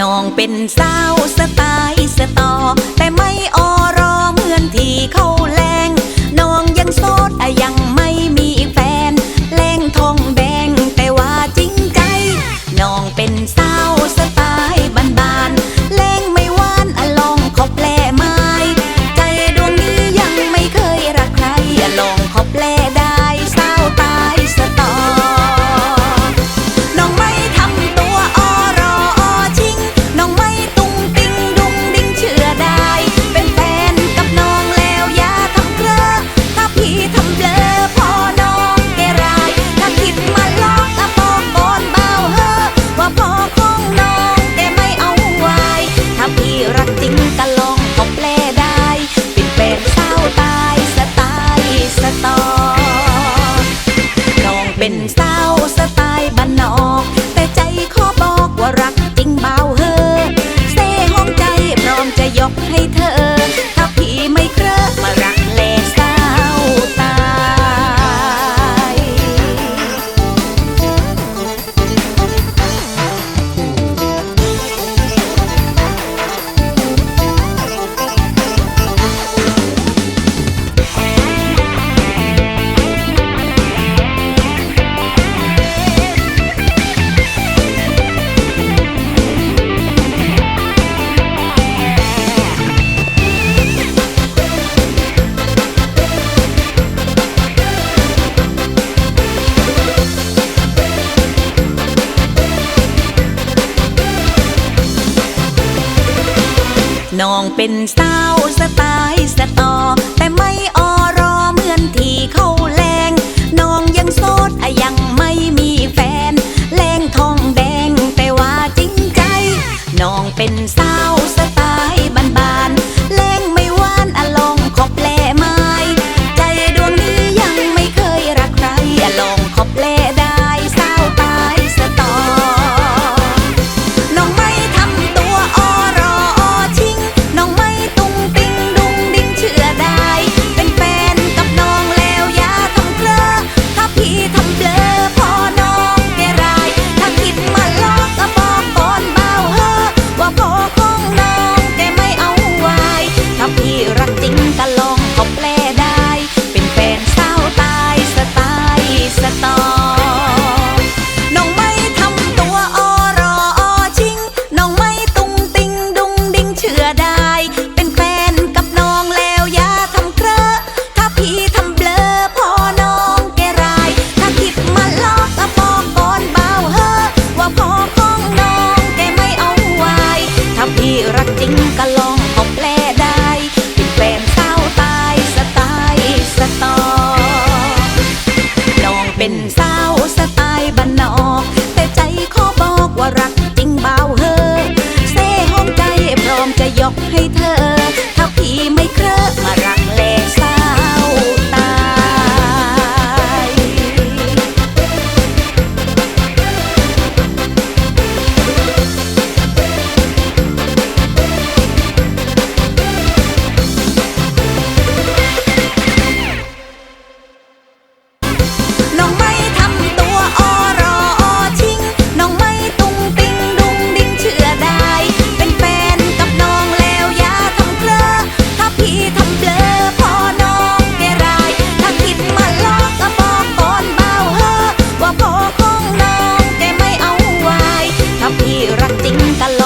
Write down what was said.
น้องเป็นสาวสไตล์สตอ แต่ไม่ออรอเหมือนที่เขาแรง น้องยังโสดยัง น้องเป็นสาวสไตล์สตอ แต่ไม่ออรอเหมือนที่เขาแล ก็ลองเอาแปลได้ เป็นแฟนสาวตายสไตล์สตอลองเป็นสาวส tinta